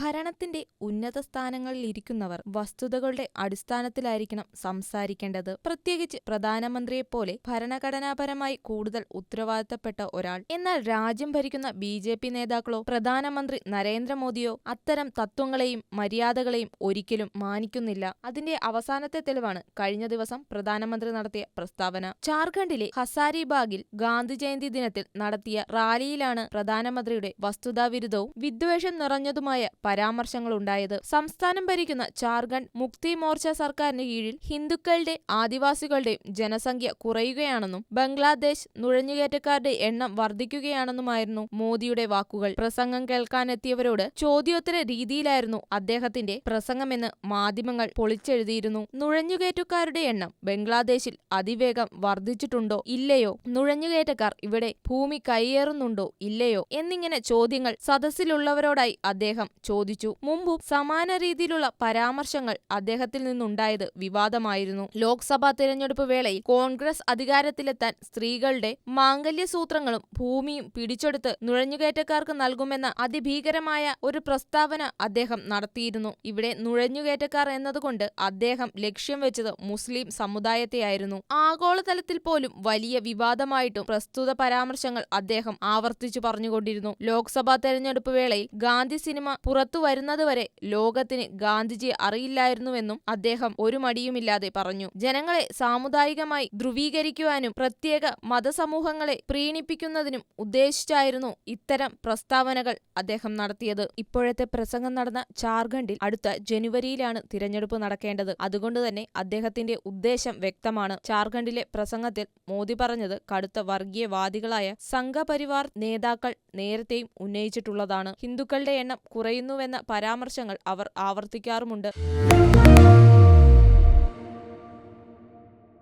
ഭരണത്തിന്റെ ഉന്നത സ്ഥാനങ്ങളിൽ ഇരിക്കുന്നവർ വസ്തുതകളുടെ അടിസ്ഥാനത്തിലായിരിക്കണം സംസാരിക്കേണ്ടത്. പ്രത്യേകിച്ച് പ്രധാനമന്ത്രിയെപ്പോലെ ഭരണഘടനാപരമായി കൂടുതൽ ഉത്തരവാദിത്തപ്പെട്ട ഒരാൾ. എന്നാൽ രാജ്യം ഭരിക്കുന്ന ബി ജെ പി നേതാക്കളോ പ്രധാനമന്ത്രി നരേന്ദ്രമോദിയോ അത്തരം തത്വങ്ങളെയും മര്യാദകളെയും ഒരിക്കലും മാനിക്കുന്നില്ല. അതിന്റെ അവസാനത്തെ തെളിവാണ് കഴിഞ്ഞ ദിവസം പ്രധാനമന്ത്രി നടത്തിയ പ്രസ്താവന. ജാർഖണ്ഡിലെ ഹസാരിബാഗിൽ ഗാന്ധി ജയന്തി ദിനത്തിൽ നടത്തിയ റാലിയിലാണ് പ്രധാനമന്ത്രിയുടെ വസ്തുതാവിരുദ്ധവും വിദ്വേഷം നിറഞ്ഞതുമായ പരാമർശങ്ങളുണ്ടായത്. സംസ്ഥാനം ഭരിക്കുന്ന ജാർഖണ്ഡ് മുക്തി മോർച്ച സർക്കാരിന് കീഴിൽ ഹിന്ദുക്കളുടെ ആദിവാസികളുടെയും ജനസംഖ്യ കുറയുകയാണെന്നും ബംഗ്ലാദേശ് നുഴഞ്ഞുകയറ്റക്കാരുടെ എണ്ണം വർദ്ധിക്കുകയാണെന്നുമായിരുന്നു മോദിയുടെ വാക്കുകൾ. പ്രസംഗം കേൾക്കാനെത്തിയവരോട് ചോദ്യോത്തര രീതിയിലായിരുന്നു അദ്ദേഹത്തിന്റെ പ്രസംഗമെന്ന് മാധ്യമങ്ങൾ പൊളിച്ചെഴുതിയിരുന്നു. നുഴഞ്ഞുകയറ്റക്കാരുടെ എണ്ണം ബംഗ്ലാദേശിൽ അതിവേഗം വർദ്ധിച്ചിട്ടുണ്ടോ ഇല്ലയോ? നുഴഞ്ഞുകയറ്റക്കാർ ഇവിടെ ഭൂമി കൈയേറുന്നുണ്ടോ ഇല്ലയോ? എന്നിങ്ങനെ ചോദ്യങ്ങൾ സദസ്സിലുള്ളവരോടായി അദ്ദേഹം ചോദിച്ചു മുമ്പും സമാന രീതിയിലുള്ള പരാമർശങ്ങൾ അദ്ദേഹത്തിൽ നിന്നുണ്ടായത് വിവാദമായിരുന്നു. ലോക്സഭാ തെരഞ്ഞെടുപ്പ് വേളയിൽ കോൺഗ്രസ് അധികാരത്തിലെത്താൻ സ്ത്രീകളുടെ മാംഗല്യസൂത്രങ്ങളും ഭൂമിയും പിടിച്ചെടുത്ത് നുഴഞ്ഞുകയറ്റക്കാർക്ക് നൽകുമെന്ന അതിഭീകരമായ ഒരു പ്രസ്താവന അദ്ദേഹം നടത്തിയിരുന്നു. ഇവിടെ നുഴഞ്ഞുകയറ്റക്കാർ എന്നതുകൊണ്ട് അദ്ദേഹം ലക്ഷ്യം വെച്ചത് മുസ്ലിം സമുദായത്തെയായിരുന്നു. ആഗോളതലത്തിൽ പോലും വലിയ വിവാദമായിട്ടും പ്രസ്തുത പരാമർശങ്ങൾ അദ്ദേഹം ആവർത്തിച്ചു പറഞ്ഞുകൊണ്ടിരുന്നു. ലോക്സഭാ തെരഞ്ഞെടുപ്പ് വേളയിൽ ഗാന്ധി സിനിമ പുറത്തു വരുന്നതുവരെ ലോകത്തിന് ഗാന്ധിജിയെ അറിയില്ലായിരുന്നുവെന്നും അദ്ദേഹം ഒരു മടിയുമില്ലാതെ പറഞ്ഞു. ജനങ്ങളെ സാമുദായികമായി ധ്രുവീകരിക്കുവാനും പ്രത്യേക മതസമൂഹങ്ങളെ പ്രീണിപ്പിക്കുന്നതിനും ഉദ്ദേശിച്ചായിരുന്നു ഇത്തരം പ്രസ്താവനകൾ അദ്ദേഹം നടത്തിയത്. ഇപ്പോഴത്തെ പ്രസംഗം നടന്ന ജാർഖണ്ഡിൽ അടുത്ത ജനുവരിയിലാണ് തിരഞ്ഞെടുപ്പ് നടക്കേണ്ടത്. അതുകൊണ്ട് തന്നെ അദ്ദേഹത്തിന്റെ ഉദ്ദേശം വ്യക്തമാണ്. ജാർഖണ്ഡിലെ പ്രസംഗത്തിൽ മോദി പറഞ്ഞത് കടുത്ത വർഗീയവാദികളായ സംഘപരിവാർ നേതാക്കൾ നേരത്തെയും ഉന്നയിച്ചിട്ടുള്ളതാണ്. ഹിന്ദുക്കളുടെ എണ്ണം കുറയുന്നുവെന്ന പരാമർശങ്ങൾ അവർ ആവർത്തിക്കാറുമുണ്ട്.